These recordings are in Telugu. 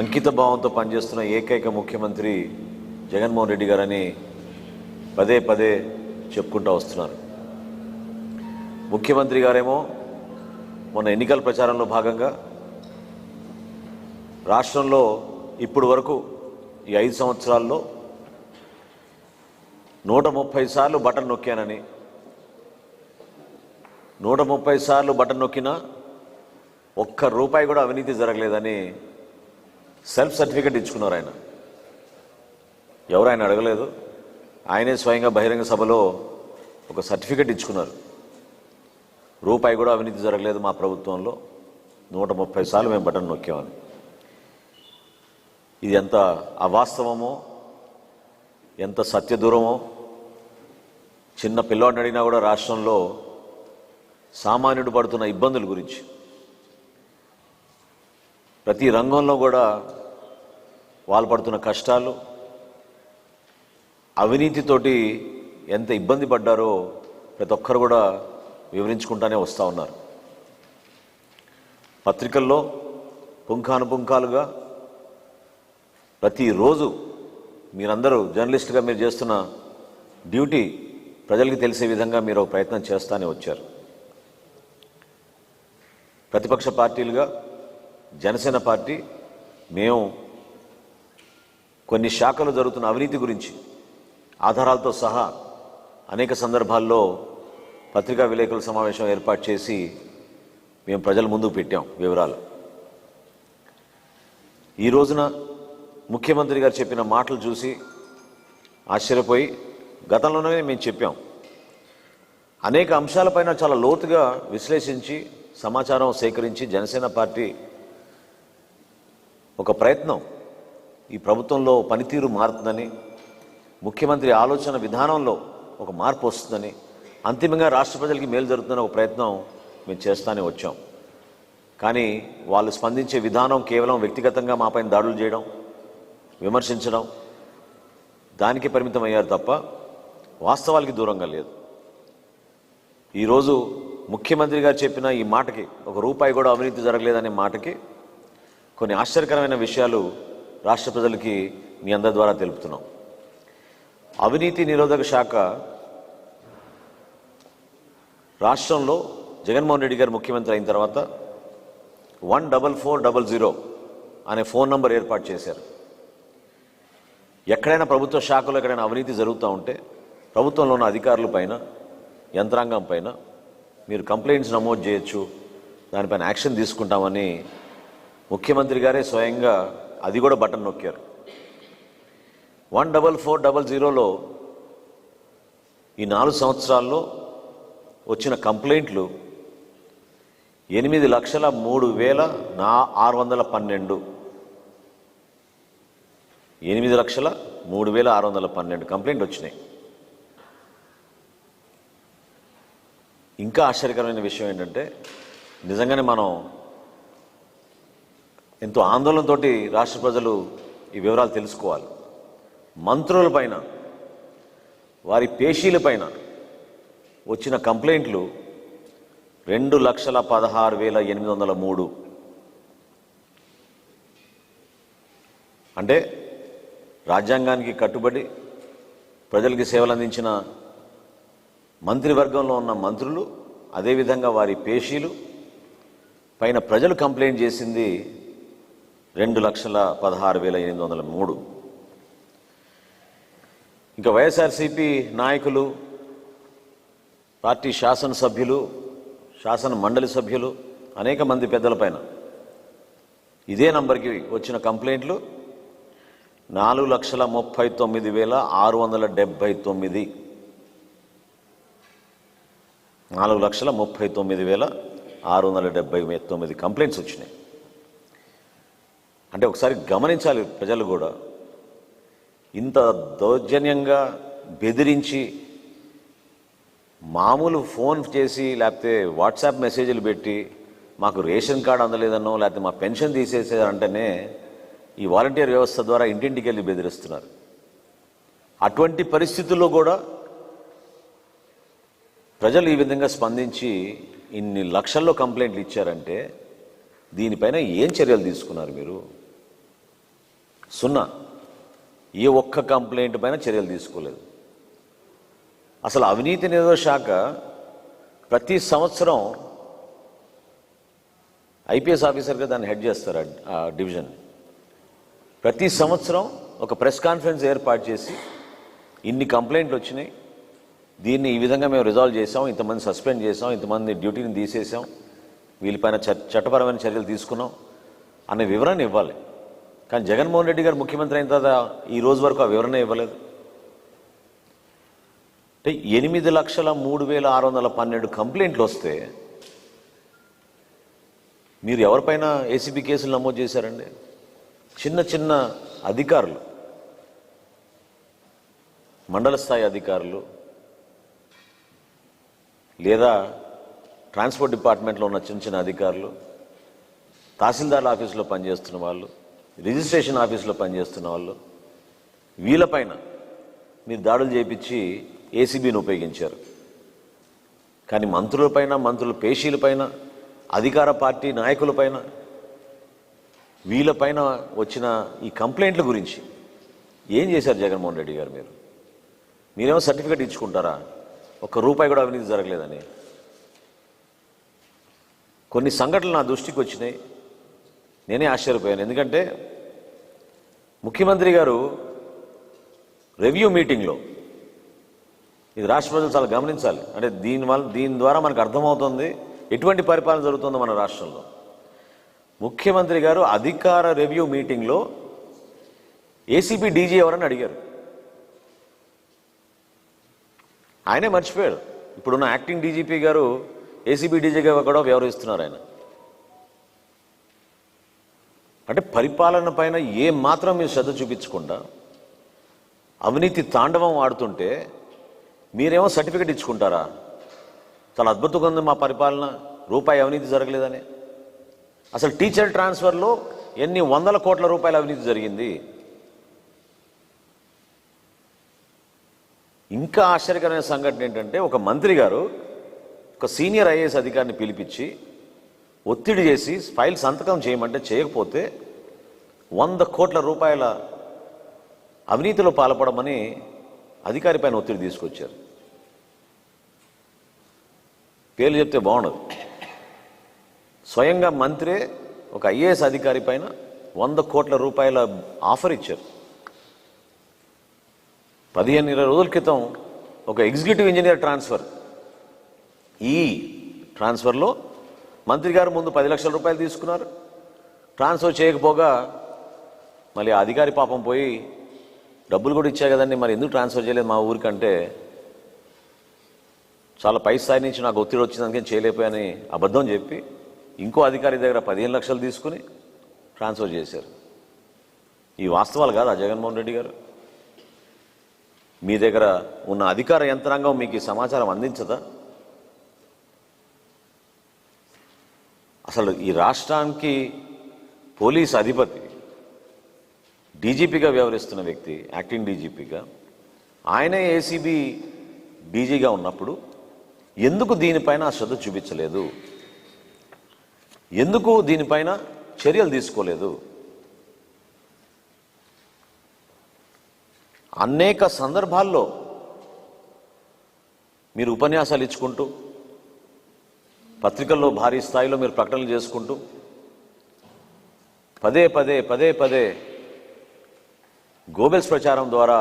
అంకిత భావంతో పనిచేస్తున్న ఏకైక ముఖ్యమంత్రి జగన్మోహన్ రెడ్డి గారని పదే పదే చెప్పుకుంటూ వస్తున్నారు. ముఖ్యమంత్రి గారేమో మొన్న ఎన్నికల ప్రచారంలో భాగంగా రాష్ట్రంలో ఇప్పుడు వరకు ఈ ఐదు సంవత్సరాల్లో నూట ముప్పై సార్లు బటన్ నొక్కానని నూట ముప్పై సార్లు బటన్ నొక్కినా ఒక్క రూపాయి కూడా అవినీతి జరగలేదని సెల్ఫ్ సర్టిఫికెట్ ఇచ్చుకున్నారు ఆయన. ఎవరు ఆయన అడగలేదు. ఆయనే స్వయంగా బహిరంగ సభలో ఒక సర్టిఫికెట్ ఇచ్చుకున్నారు. రూపాయి కూడా అవినీతి జరగలేదు మా ప్రభుత్వంలో. నూట ముప్పై సార్లు మేము బటన్ నొక్కామని. ఇది ఎంత అవాస్తవమో ఎంత సత్యదూరమో. చిన్న పిల్లవాడిని అడిగినా కూడా రాష్ట్రంలో సామాన్యుడు పడుతున్న ఇబ్బందుల గురించి. ప్రతి రంగంలో కూడా వాళ్ళు పడుతున్న కష్టాలు అవినీతితోటి ఎంత ఇబ్బంది పడ్డారో ప్రతి ఒక్కరు కూడా వివరించుకుంటానే వస్తూ ఉన్నారు. పత్రికల్లో పుంఖానుపుంఖాలుగా ప్రతిరోజు మీరందరూ జర్నలిస్ట్గా మీరు చేస్తున్న డ్యూటీ ప్రజలకి తెలిసే విధంగా మీరు ఒక ప్రయత్నం చేస్తానే వచ్చారు. ప్రతిపక్ష పార్టీలుగా జనసేన పార్టీ మేము కొన్ని శాఖలు జరుగుతున్న అవినీతి గురించి ఆధారాలతో సహా అనేక సందర్భాల్లో పత్రికా విలేకరుల సమావేశం ఏర్పాటు చేసి మేము ప్రజల ముందుకు పెట్టాం వివరాలు. ఈ రోజున ముఖ్యమంత్రి గారు చెప్పిన మాటలు చూసి ఆశ్చర్యపోయి గతంలోనే మేము చెప్పాం. అనేక అంశాలపైన చాలా లోతుగా విశ్లేషించి సమాచారం సేకరించి జనసేన పార్టీ ఒక ప్రయత్నం. ఈ ప్రభుత్వంలో పనితీరు మారుతుందని ముఖ్యమంత్రి ఆలోచన విధానంలో ఒక మార్పు వస్తుందని అంతిమంగా రాష్ట్ర ప్రజలకి మేలు జరుగుతుందని ఒక ప్రయత్నం మేము చేస్తానే వచ్చాం. కానీ వాళ్ళు స్పందించే విధానం కేవలం వ్యక్తిగతంగా మాపైన దాడులు చేయడం విమర్శించడం దానికి పరిమితం అయ్యారు తప్ప వాస్తవాలకి దూరంగా లేదు. ఈరోజు ముఖ్యమంత్రి గారు చెప్పిన ఈ మాటకి ఒక రూపాయి కూడా అవినీతి జరగలేదనే మాటకి కొన్ని ఆశ్చర్యకరమైన విషయాలు రాష్ట్ర ప్రజలకి మీ అందరి ద్వారా తెలుపుతున్నాం. అవినీతి నిరోధక శాఖ రాష్ట్రంలో జగన్మోహన్ రెడ్డి గారు ముఖ్యమంత్రి అయిన తర్వాత one double four double zero అనే ఫోన్ నంబర్ ఏర్పాటు చేశారు. ఎక్కడైనా ప్రభుత్వ శాఖలో ఎక్కడైనా అవినీతి జరుగుతూ ఉంటే ప్రభుత్వంలో ఉన్న అధికారుల పైన యంత్రాంగం పైన మీరు కంప్లైంట్స్ నమోదు చేయొచ్చు దానిపైన యాక్షన్ తీసుకుంటామని ముఖ్యమంత్రి గారే స్వయంగా అది కూడా బటన్ నొక్కారు. వన్ డబల్ ఫోర్ డబల్ జీరోలో ఈ నాలుగు సంవత్సరాల్లో వచ్చిన కంప్లైంట్లు ఎనిమిది లక్షల మూడు వేల నా ఆరు వందల పన్నెండు. ఎనిమిది లక్షల మూడు వేల ఆరు వందల పన్నెండు కంప్లైంట్ వచ్చినాయి. ఇంకా ఆశ్చర్యకరమైన విషయం ఏంటంటే నిజంగానే మనం ఎంతో ఆందోళనతోటి రాష్ట్ర ప్రజలు ఈ వివరాలు తెలుసుకోవాలి. మంత్రుల పైన వారి పేషీల పైన వచ్చిన కంప్లైంట్లు రెండు లక్షల పదహారు వేల ఎనిమిది వందల మూడు. అంటే రాజ్యాంగానికి కట్టుబడి ప్రజలకి సేవలు అందించిన మంత్రివర్గంలో ఉన్న మంత్రులు అదేవిధంగా వారి పేషీలు పైన ప్రజలు కంప్లైంట్ చేసింది రెండు లక్షల పదహారు వేల ఎనిమిది వందల మూడు. ఇంకా వైఎస్ఆర్సీపీ నాయకులు పార్టీ శాసనసభ్యులు శాసన మండలి సభ్యులు అనేక మంది పెద్దలపైన ఇదే నంబర్కి వచ్చిన కంప్లైంట్లు. నాలుగు లక్షల ముప్పై తొమ్మిది వేల ఆరు వందల డెబ్భై తొమ్మిది. నాలుగు లక్షల ముప్పై తొమ్మిది వేల ఆరు వందల డెబ్భై తొమ్మిది కంప్లైంట్స్ వచ్చినాయి. అంటే ఒకసారి గమనించాలి ప్రజలు కూడా. ఇంత దౌర్జన్యంగా బెదిరించి మామూలు ఫోన్ చేసి లేకపోతే వాట్సాప్ మెసేజ్లు పెట్టి మాకు రేషన్ కార్డు అందలేదనో లేకపోతే మా పెన్షన్ తీసేసారంటేనే ఈ వాలంటీర్ వ్యవస్థ ద్వారా ఇంటింటికి వెళ్ళి బెదిరిస్తున్నారు. అటువంటి పరిస్థితుల్లో కూడా ప్రజలు ఈ విధంగా స్పందించి ఇన్ని లక్షల్లో కంప్లైంట్లు ఇచ్చారంటే దీనిపైన ఏం చర్యలు తీసుకున్నారు మీరు? సున్నా. ఏ ఒక్క కంప్లైంట్ పైన చర్యలు తీసుకోలేదు. అసలు అవినీతి నిరోధ శాఖ ప్రతి సంవత్సరం ఐపీఎస్ ఆఫీసర్గా దాన్ని హెడ్ చేస్తారు ఆ- డివిజన్. ప్రతి సంవత్సరం ఒక ప్రెస్ కాన్ఫరెన్స్ ఏర్పాటు చేసి ఇన్ని కంప్లైంట్లు వచ్చినాయి. దీన్ని ఈ విధంగా మేము రిజాల్వ్ చేసాం ఇంతమంది సస్పెండ్ చేసాం ఇంతమంది డ్యూటీని తీసేసాం వీళ్ళపైన చ- చట్టపరమైన చర్యలు తీసుకున్నాం. అనే వివరాన్ని ఇవ్వాలి. కానీ జగన్మోహన్ రెడ్డి గారు ముఖ్యమంత్రి అయిన తర్వాత ఈ రోజు వరకు ఆ వివరణ ఇవ్వలేదు. అంటే ఎనిమిది లక్షల మూడు వేల ఆరు వందల పన్నెండు కంప్లైంట్లు వస్తే మీరు ఎవరిపైన ఏసీబీ కేసులు నమోదు చేశారండి? చిన్న చిన్న అధికారులు మండల స్థాయి అధికారులు లేదా ట్రాన్స్పోర్ట్ డిపార్ట్మెంట్లో ఉన్న చిన్న చిన్న అధికారులు తహసీల్దార్ ఆఫీసులో పనిచేస్తున్న వాళ్ళు రిజిస్ట్రేషన్ ఆఫీసులో పనిచేస్తున్న వాళ్ళు వీళ్ళపైన మీరు దాడులు చేపించి ఏసీబీని ఉపయోగించారు. కానీ మంత్రులపైన మంత్రుల పేషీలపైన అధికార పార్టీ నాయకులపైన వీళ్ళపైన వచ్చిన ఈ కంప్లైంట్ల గురించి ఏం చేశారు జగన్మోహన్ రెడ్డి గారు మీరు? మీరేమో సర్టిఫికేట్ ఇచ్చుకుంటారా? ఒక్క రూపాయి కూడా అవినీతి జరగలేదని. కొన్ని సంఘటనలు నా దృష్టికి వచ్చినాయి. నేనే ఆశ్చర్యపోయాను. ఎందుకంటే ముఖ్యమంత్రి గారు రివ్యూ మీటింగ్లో ఇది రాష్ట్ర ప్రజలు చాలా గమనించాలి. అంటే దీని వల్ల దీని ద్వారా మనకు అర్థమవుతుంది ఎటువంటి పరిపాలన జరుగుతుందో మన రాష్ట్రంలో. ముఖ్యమంత్రి గారు అధికార రివ్యూ మీటింగ్లో ఏసీపీ డీజీ ఎవరని అడిగారు. ఆయనే మర్చిపోయాడు. ఇప్పుడున్న యాక్టింగ్ డీజీపీ గారు ఏసీబీ డీజీగా కూడా వ్యవహరిస్తున్నారు ఆయన. అంటే పరిపాలన పైన ఏ మాత్రం మీరు శ్రద్ధ చూపించకుండా అవినీతి తాండవం ఆడుతుంటే మీరేమో సర్టిఫికెట్ ఇచ్చుకుంటారా? చాలా అద్భుతంగా ఉంది మా పరిపాలన రూపాయి అవినీతి జరగలేదని. అసలు టీచర్ ట్రాన్స్ఫర్లో ఎన్ని వందల కోట్ల రూపాయల అవినీతి జరిగింది? ఇంకా ఆశ్చర్యకరమైన సంఘటన ఏంటంటే ఒక మంత్రి గారు ఒక సీనియర్ ఐఏఎస్ అధికారిని పిలిపించి ఒత్తిడి చేసి ఫైల్ సంతకం చేయమంటే చేయకపోతే వంద కోట్ల రూపాయల అవినీతిలో పాల్పడమని అధికారి పైన ఒత్తిడి తీసుకొచ్చారు. పేర్లు చెప్తే బాగుండదు. స్వయంగా మంత్రే ఒక ఐఏఎస్ అధికారి పైన వంద కోట్ల రూపాయల ఆఫర్ ఇచ్చారు. పదిహేను ఇరవై రోజుల క్రితం ఒక ఎగ్జిక్యూటివ్ ఇంజనీర్ ట్రాన్స్ఫర్ ఈ ట్రాన్స్ఫర్లో మంత్రి గారు ముందు పది లక్షల రూపాయలు తీసుకున్నారు. ట్రాన్స్ఫర్ చేయకపోగా మళ్ళీ అధికారి పాపం పోయి డబ్బులు కూడా ఇచ్చా కదండి మరి ఎందుకు ట్రాన్స్ఫర్ చేయలేదు మా ఊరికంటే? చాలా పై స్థాయి నుంచి నాకు ఒత్తిడి వచ్చిందని చేయలేకపోయాని అబద్ధం చెప్పి ఇంకో అధికారి దగ్గర పదిహేను లక్షలు తీసుకుని ట్రాన్స్ఫర్ చేశారు. ఈ వాస్తవాలు కాదా జగన్మోహన్ రెడ్డి గారు. మీ దగ్గర ఉన్న అధికార యంత్రాంగం మీకు ఈ సమాచారం అందించదా? అసలు ఈ రాష్ట్రానికి పోలీస్ అధిపతి డీజీపీగా వ్యవహరిస్తున్న వ్యక్తి యాక్టింగ్ డీజీపీగా ఆయనే ఏసీబీ డీజీగా ఉన్నప్పుడు ఎందుకు దీనిపైన శ్రద్ధ చూపించలేదు? ఎందుకు దీనిపైన చర్యలు తీసుకోలేదు? అనేక సందర్భాల్లో మీరు ఉపన్యాసాలు ఇచ్చుకుంటూ పత్రికల్లో భారీ స్థాయిలో మీరు ప్రకటనలు చేసుకుంటూ పదే పదే పదే పదే గోబెల్స్ ప్రచారం ద్వారా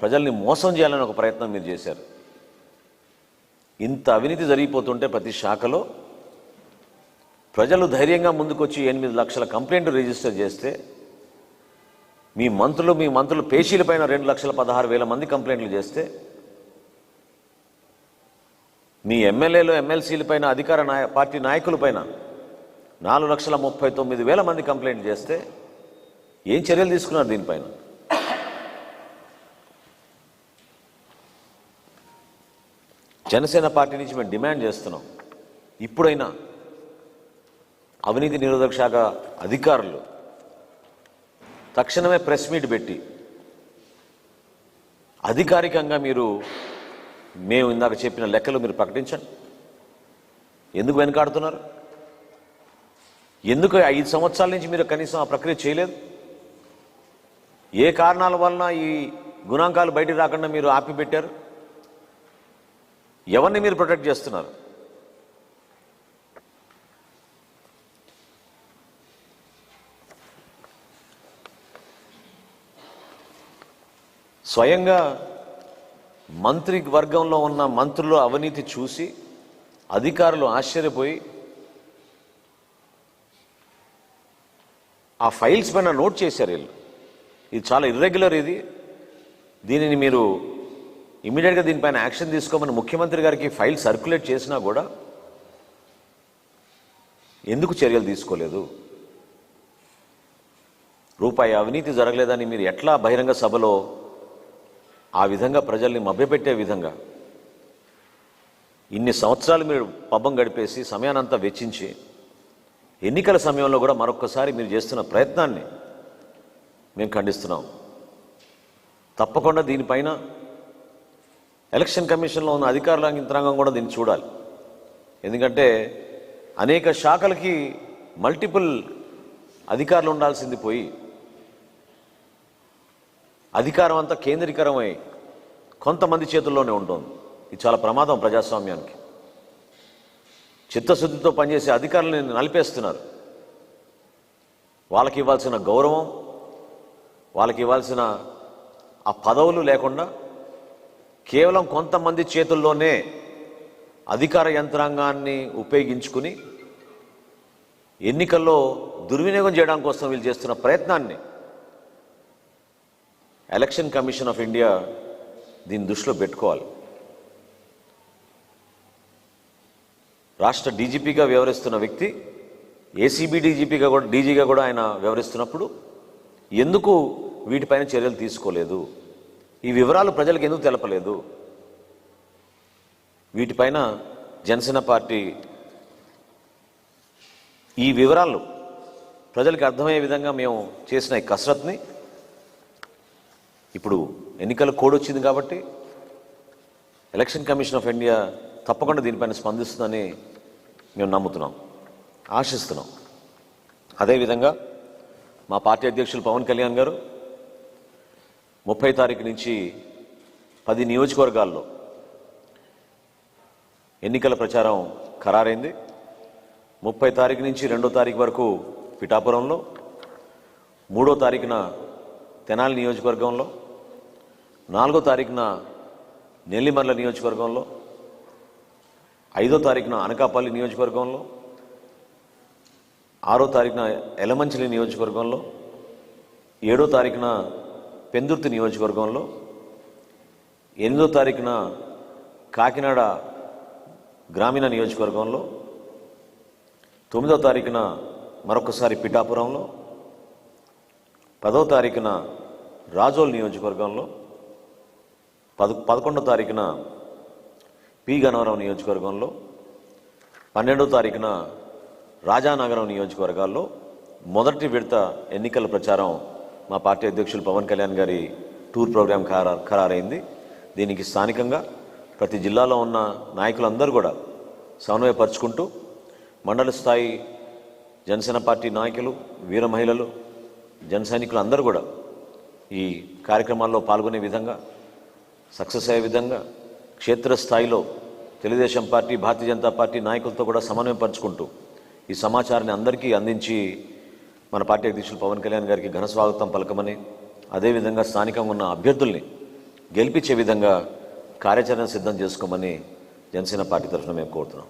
ప్రజల్ని మోసం చేయాలని ఒక ప్రయత్నం మీరు చేశారు. ఇంత అవినీతి జరిగిపోతుంటే ప్రతి శాఖలో ప్రజలు ధైర్యంగా ముందుకొచ్చి ఎనిమిది లక్షల కంప్లైంట్ రిజిస్టర్ చేస్తే మీ మంత్రులు మీ మంత్రులు పేషీలపైన రెండు లక్షల పదహారు వేల మంది కంప్లైంట్లు చేస్తే మీ ఎమ్మెల్యేలు ఎమ్మెల్సీలపైన అధికార నాయ పార్టీ నాయకులపైన నాలుగు లక్షల ముప్పై తొమ్మిది వేల మంది కంప్లైంట్ చేస్తే ఏం చర్యలు తీసుకున్నారు దీనిపైన? జనసేన పార్టీ నుంచి మేము డిమాండ్ చేస్తున్నాం. ఇప్పుడైనా అవినీతి నిరోధక శాఖ అధికారులు తక్షణమే ప్రెస్ మీట్ పెట్టి అధికారికంగా మీరు మేము ఇందాక చెప్పిన లెక్కలు మీరు ప్రకటించండి. ఎందుకు వెనకాడుతున్నారు? ఎందుకు ఐదు సంవత్సరాల నుంచి మీరు కనీసం ఆ ప్రక్రియ చేయలేదు? ఏ కారణాల వలన ఈ గుణాంకాలు బయటికి రాకుండా మీరు ఆపిపెట్టారు? ఎవరిని మీరు ప్రొటెక్ట్ చేస్తున్నారు? స్వయంగా మంత్రి వర్గంలో ఉన్న మంత్రులు అవినీతి చూసి అధికారులు ఆశ్చర్యపోయి ఆ ఫైల్స్ పైన నోట్ చేశారు వీళ్ళు. ఇది చాలా ఇర్రెగ్యులర్ ఇది. దీనిని మీరు ఇమీడియట్గా దీనిపైన యాక్షన్ తీసుకోమని ముఖ్యమంత్రి గారికి ఫైల్ సర్క్యులేట్ చేసినా కూడా ఎందుకు చర్యలు తీసుకోలేదు? రూపాయి అవినీతి జరగలేదని మీరు ఎట్లా బహిరంగ సభలో ఆ విధంగా ప్రజల్ని మభ్యపెట్టే విధంగా ఇన్ని సంవత్సరాలు మీరు పబ్బం గడిపేసి సమయానంతా వెచ్చించి ఎన్నికల సమయంలో కూడా మరొక్కసారి మీరు చేస్తున్న ప్రయత్నాన్ని మేము ఖండిస్తున్నాం. తప్పకుండా దీనిపైన ఎలక్షన్ కమిషన్లో ఉన్న అధికారుల యంత్రాంగం కూడా దీన్ని చూడాలి. ఎందుకంటే అనేక శాఖలకి మల్టిపుల్ అధికారులు ఉండాల్సింది పోయి అధికారం అంతా కేంద్రీకరమై కొంతమంది చేతుల్లోనే ఉంటుంది. ఇది చాలా ప్రమాదం ప్రజాస్వామ్యానికి. చిత్తశుద్ధితో పనిచేసే అధికారులను నలిపేస్తున్నారు. వాళ్ళకి ఇవ్వాల్సిన గౌరవం వాళ్ళకి ఇవ్వాల్సిన ఆ పదవులు లేకుండా కేవలం కొంతమంది చేతుల్లోనే అధికార యంత్రాంగాన్ని ఉపయోగించుకుని ఎన్నికల్లో దుర్వినియోగం చేయడం కోసం వీళ్ళు చేస్తున్న ప్రయత్నాన్ని ఎలక్షన్ కమిషన్ ఆఫ్ ఇండియా దీన్ని దృష్టిలో పెట్టుకోవాలి. రాష్ట్ర డీజీపీగా వ్యవహరిస్తున్న వ్యక్తి ఏసీబీ డీజీపీగా కూడా డీజీగా కూడా ఆయన వ్యవహరిస్తున్నప్పుడు ఎందుకు వీటిపైన చర్యలు తీసుకోలేదు? ఈ వివరాలు ప్రజలకు ఎందుకు తెలపలేదు? వీటిపైన జనసేన పార్టీ ఈ వివరాలు ప్రజలకు అర్థమయ్యే విధంగా మేము చేసిన ఈ కసరత్ని ఇప్పుడు ఎన్నికల కోడ్ వచ్చింది కాబట్టి ఎలక్షన్ కమిషన్ ఆఫ్ ఇండియా తప్పకుండా దీనిపైన స్పందిస్తుందని మేము నమ్ముతున్నాం ఆశిస్తున్నాం. అదేవిధంగా మా పార్టీ అధ్యక్షులు పవన్ కళ్యాణ్ గారు ముప్పై తారీఖు నుంచి పది నియోజకవర్గాల్లో ఎన్నికల ప్రచారం ఖరారైంది. ముప్పై తారీఖు నుంచి రెండో తారీఖు వరకు పిఠాపురంలో మూడో తారీఖున తెనాలి నియోజకవర్గంలో నాలుగో తారీఖున నెల్లిమర్ల నియోజకవర్గంలో ఐదో తారీఖున అనకాపల్లి నియోజకవర్గంలో ఆరో తారీఖున ఎలమంచిలి నియోజకవర్గంలో ఏడో తారీఖున పెందుర్తి నియోజకవర్గంలో ఎనిమిదో తారీఖున కాకినాడ గ్రామీణ నియోజకవర్గంలో తొమ్మిదో తారీఖున మరొకసారి పిఠాపురంలో పదో తారీఖున రాజోల్ నియోజకవర్గంలో పద పదకొండో తారీఖున పి గన్నవరం నియోజకవర్గంలో పన్నెండో తారీఖున రాజానగరం నియోజకవర్గాల్లో మొదటి విడత ఎన్నికల ప్రచారం మా పార్టీ అధ్యక్షులు పవన్ కళ్యాణ్ గారి టూర్ ప్రోగ్రాం ఖరా ఖరారైంది. దీనికి స్థానికంగా ప్రతి జిల్లాలో ఉన్న నాయకులందరూ కూడా సమన్వయపరుచుకుంటూ మండల స్థాయి జనసేన పార్టీ నాయకులు వీర మహిళలు జన సైనికులు అందరూ కూడా ఈ కార్యక్రమాల్లో పాల్గొనే విధంగా సక్సెస్ అయ్యే విధంగా క్షేత్రస్థాయిలో తెలుగుదేశం పార్టీ భారతీయ జనతా పార్టీ నాయకులతో కూడా సమన్వయపరుచుకుంటూ ఈ సమాచారాన్ని అందరికీ అందించి మన పార్టీ అధ్యక్షులు పవన్ కళ్యాణ్ గారికి ఘన స్వాగతం పలకమని అదేవిధంగా స్థానికంగా ఉన్న అభ్యర్థుల్ని గెలిపించే విధంగా కార్యాచరణ సిద్ధం చేసుకోమని జనసేన పార్టీ తరఫున మేము కోరుతున్నాం.